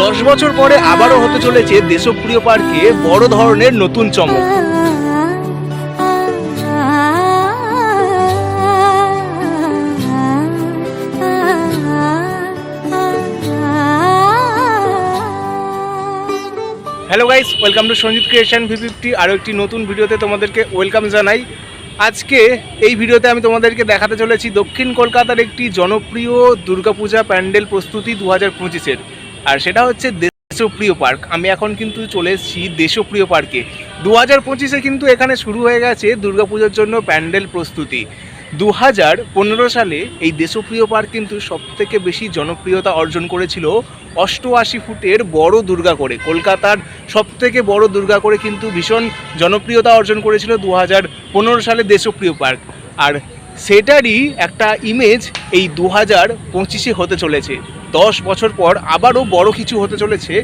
দশ বছর পরে আবারও হতে চলেছে দেশপ্রিয় পার্কে বড় ধরনের নতুন চমক। Hello guys welcome to Sanjit creation V fifty আরও একটি নতুন ভিডিওতে তোমাদেরকে ওয়েলকাম জানাই। আজকে এই ভিডিওতে আমি তোমাদেরকে দেখাতে চলেছি দক্ষিণ কলকাতার একটি জনপ্রিয় দুর্গাপূজা প্যান্ডেল প্রস্তুতি দু হাজার পঁচিশের। আর সেটা হচ্ছে দেশপ্রিয় পার্ক। আমি এখন কিন্তু চলে এসেছি দেশপ্রিয় পার্কে। দু হাজার পঁচিশে কিন্তু এখানে শুরু হয়ে গেছে দুর্গাপুজোর জন্য প্যান্ডেল প্রস্তুতি। দু হাজার পনেরো সালে এই দেশপ্রিয় পার্ক কিন্তু সবথেকে বেশি জনপ্রিয়তা অর্জন করেছিল অষ্টআশি ফুটের বড় দুর্গা করে। কলকাতার সবথেকে বড় দুর্গা করে কিন্তু ভীষণ জনপ্রিয়তা অর্জন করেছিল দু হাজার পনেরো সালে দেশপ্রিয় পার্ক। আর সেটারই একটা ইমেজ এই দু হাজার পঁচিশে হতে চলেছে। দশ বছর পর আবারও বড় কিছু হতে চলেছে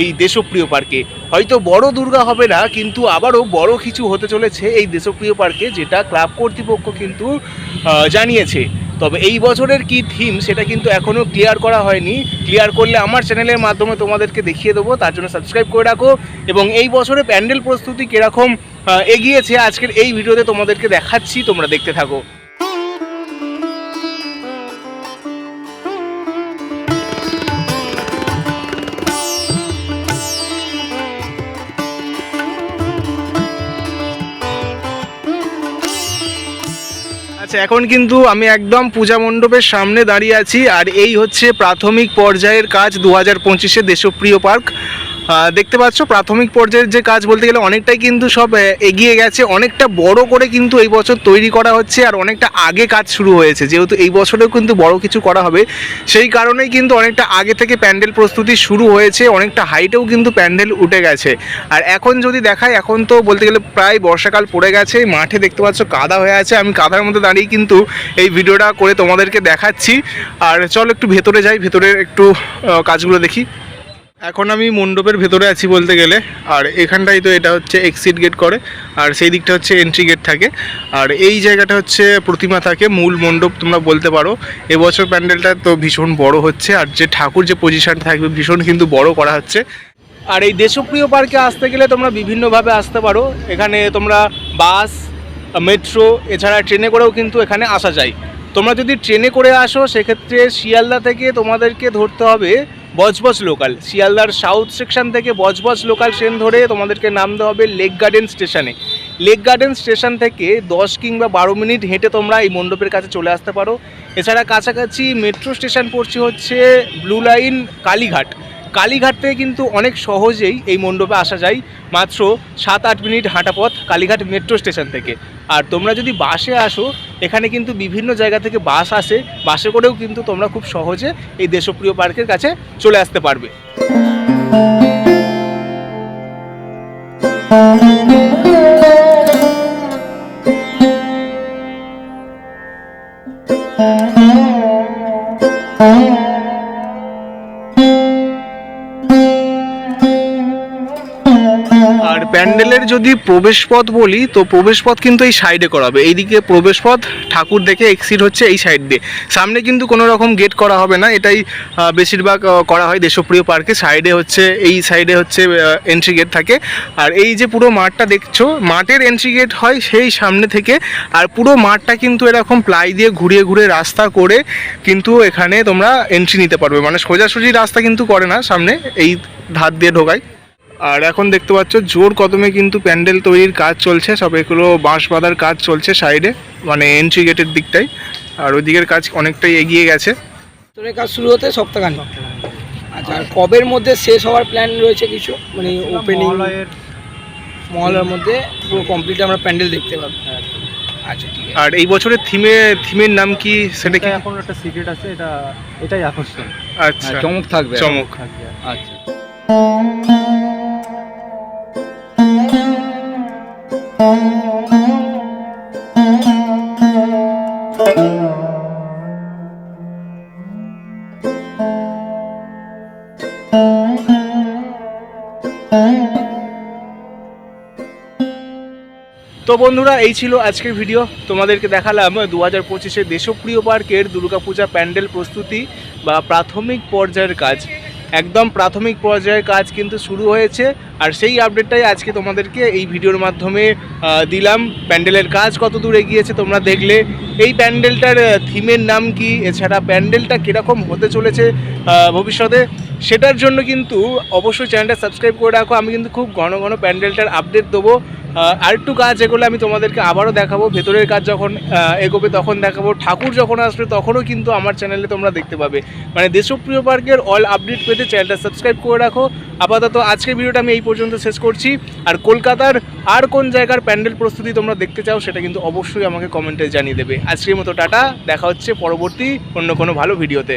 এই দেশপ্রিয় পার্কে। হয়তো বড় দুর্গা হবে না, কিন্তু আবারও বড় কিছু হতে চলেছে এই দেশপ্রিয় পার্কে, যেটা ক্লাব কর্তৃপক্ষ কিন্তু জানিয়েছে। তবে এই বছরের কি থিম সেটা কিন্তু এখনও ক্লিয়ার করা হয়নি। ক্লিয়ার করলে আমার চ্যানেলের মাধ্যমে তোমাদেরকে দেখিয়ে দেবো, তার জন্য সাবস্ক্রাইব করে রাখো। এবং এই বছরে প্যান্ডেল প্রস্তুতি কীরকম এগিয়েছে, আজকের এই ভিডিওতে তোমাদেরকে দেখাচ্ছি, তোমরা দেখতে থাকো। আচ্ছা এখন কিন্তু আমি একদম পূজা মণ্ডপের সামনে দাঁড়িয়ে আছি আর এই হচ্ছে প্রাথমিক পর্যায়ের কাজ দু হাজার পঁচিশে দেশপ্রিয় পার্ক। দেখতে পাচ্ছ, প্রাথমিক পর্যায়ের যে কাজ বলতে গেলে অনেকটাই কিন্তু সব এগিয়ে গেছে। অনেকটা বড় করে কিন্তু এই বছর তৈরি করা হচ্ছে আর অনেকটা আগে কাজ শুরু হয়েছে। যেহেতু এই বছরেও কিন্তু বড় কিছু করা হবে, সেই কারণেই কিন্তু অনেকটা আগে থেকে প্যান্ডেল প্রস্তুতি শুরু হয়েছে। অনেকটা হাইটেও কিন্তু প্যান্ডেল উঠে গেছে। আর এখন যদি দেখায় এখন তো বলতে গেলে প্রায় বর্ষাকাল পড়ে গেছে। মাঠে দেখতে পাচ্ছ কাদা হয়ে আছে। আমি কাদার মধ্যে দাঁড়িয়ে কিন্তু এই ভিডিওটা করে তোমাদেরকে দেখাচ্ছি। আর চলো একটু ভেতরে যাই ভেতরে একটু কাজগুলো দেখি। এখন আমি মণ্ডপের ভেতরে আছি বলতে গেলে। আর এখানটাই তো এটা হচ্ছে এক্সিট গেট করে। আর সেই দিকটা হচ্ছে এন্ট্রি গেট থাকে। আর এই জায়গাটা হচ্ছে প্রতিমা থাকে, মূল মণ্ডপ তোমরা বলতে পারো। এবছর প্যান্ডেলটা তো ভীষণ বড় হচ্ছে, আর যে ঠাকুর যে পজিশনটা থাকবে ভীষণ কিন্তু বড় করা হচ্ছে। আর এই দেশপ্রিয় পার্কে আসতে গেলে তোমরা বিভিন্নভাবে আসতে পারো। এখানে তোমরা বাস, মেট্রো, এছাড়া ট্রেনে করেও কিন্তু এখানে আসা যায়। তোমরা যদি ট্রেনে করে আসো, সেক্ষেত্রে শিয়ালদা থেকে তোমাদেরকে ধরতে হবে বজবজ লোকাল। শিয়ালদার সাউথ সেকশন থেকে বজবজ লোকাল ট্রেন ধরে তোমাদেরকে নামতে হবে লেক গার্ডেন স্টেশনে লেক গার্ডেন স্টেশন থেকে দশ কিংবা বারো মিনিট হেঁটে তোমরা এই মণ্ডপের কাছে চলে আসতে পারো। এছাড়া কাছাকাছি মেট্রো স্টেশন পড়ছে হচ্ছে ব্লু লাইন কালীঘাট। কালীঘাট থেকে কিন্তু অনেক সহজেই এই মণ্ডপে আসা যায়, মাত্র সাত আট মিনিট হাঁটা পথ কালীঘাট মেট্রো স্টেশন থেকে। আর তোমরা যদি বাসে আসো, এখানে কিন্তু বিভিন্ন জায়গা থেকে বাস আসে, বাসে করেও কিন্তু তোমরা খুব সহজে এই দেশপ্রিয় পার্কের কাছে চলে আসতে পারবে। আর প্যান্ডেলের যদি প্রবেশপথ বলি, তো প্রবেশপথ কিন্তু এই সাইডে করা হবে। এইদিকে প্রবেশপথ, ঠাকুর দেখে এক্সিট হচ্ছে এই সাইড দিয়ে। সামনে কিন্তু কোনো রকম গেট করা হবে না। এটাই বেশিরভাগ করা হয় দেশপ্রিয় পার্কে সাইডে হচ্ছে, এই সাইডে হচ্ছে এন্ট্রি গেট থাকে। আর এই যে পুরো মাঠটা দেখছ, মাঠের এন্ট্রি গেট হয় সেই সামনে থেকে। আর পুরো মাঠটা কিন্তু এরকম প্লাই দিয়ে ঘুরিয়ে ঘুরে রাস্তা করে কিন্তু এখানে তোমরা এন্ট্রি নিতে পারবে। মানে সোজাসুজি রাস্তা কিন্তু করে না সামনে। এই ধার দিয়ে ঢোকায়। আর এখন দেখতে পাচ্ছ জোর কদমে কিন্তু প্যান্ডেল তৈরির কাজ চলছে। সব এগুলো বাঁশ বাঁধার কাজ চলছে সাইডে মানে এন্ট্রি গেটের দিকটাই। আর ওই দিকের কাজ অনেকটাই এগিয়ে গেছে। তোর কাজ শুরু হতে সপ্তাহখানি আচ্ছা আর কবের মধ্যে শেষ হওয়ার প্ল্যান রয়েছে কিছু? মানে ওপেনিং মহলের মধ্যে পুরো কমপ্লিট আমরা প্যান্ডেল দেখতে পাবো। আচ্ছা ঠিক আছে। আর এই বছরের থিমে থিমের নাম কি সেটা কি? এখন একটা সিক্রেট আছে এটা এটাই আকর্ষণ। আচ্ছা। চমক থাকবে। চমক। থাকবে। আচ্ছা। তো বন্ধুরা, এই ছিল আজকের ভিডিও তোমাদেরকে দেখালাম দু হাজার পঁচিশে দেশপ্রিয় পার্কের দুর্গাপূজা প্যান্ডেল প্রস্তুতি বা প্রাথমিক পর্যায়ের কাজ। একদম প্রাথমিক পর্যায়ের কাজ কিন্তু শুরু হয়েছে। আর সেই আপডেটটাই আজকে তোমাদেরকে এই ভিডিওর মাধ্যমে দিলাম। প্যান্ডেলের কাজ কত দূর এগিয়েছে তোমরা দেখলে। এই প্যান্ডেলটার থিমের নাম কি? এছাড়া প্যান্ডেলটা কীরকম হতে চলেছে ভবিষ্যতে? সেটার জন্য কিন্তু অবশ্যই চ্যানেলটা সাবস্ক্রাইব করে রাখো। আমি কিন্তু খুব ঘন ঘন প্যান্ডেলটার আপডেট দেবো। আহ, আরেকটু কাজ এগুলো আমি তোমাদেরকে আবারও দেখাবো। ভেতরের কাজ যখন এগোবে তখন দেখাবো। ঠাকুর যখন আসবে তখনও কিন্তু আমার চ্যানেলে তোমরা দেখতে পাবে। মানে দেশপ্রিয় পার্কের অল আপডেট পেতে চ্যানেলটা সাবস্ক্রাইব করে রাখো। আপাতত আজকের ভিডিওটা আমি এই পর্যন্ত শেষ করছি। আর কলকাতার আর কোন জায়গার প্যান্ডেল প্রস্তুতি তোমরা দেখতে চাও সেটা কিন্তু অবশ্যই আমাকে কমেন্টে জানিয়ে দেবে। আজকের মতো টাটা। দেখা হচ্ছে পরবর্তী অন্য কোনো ভালো ভিডিওতে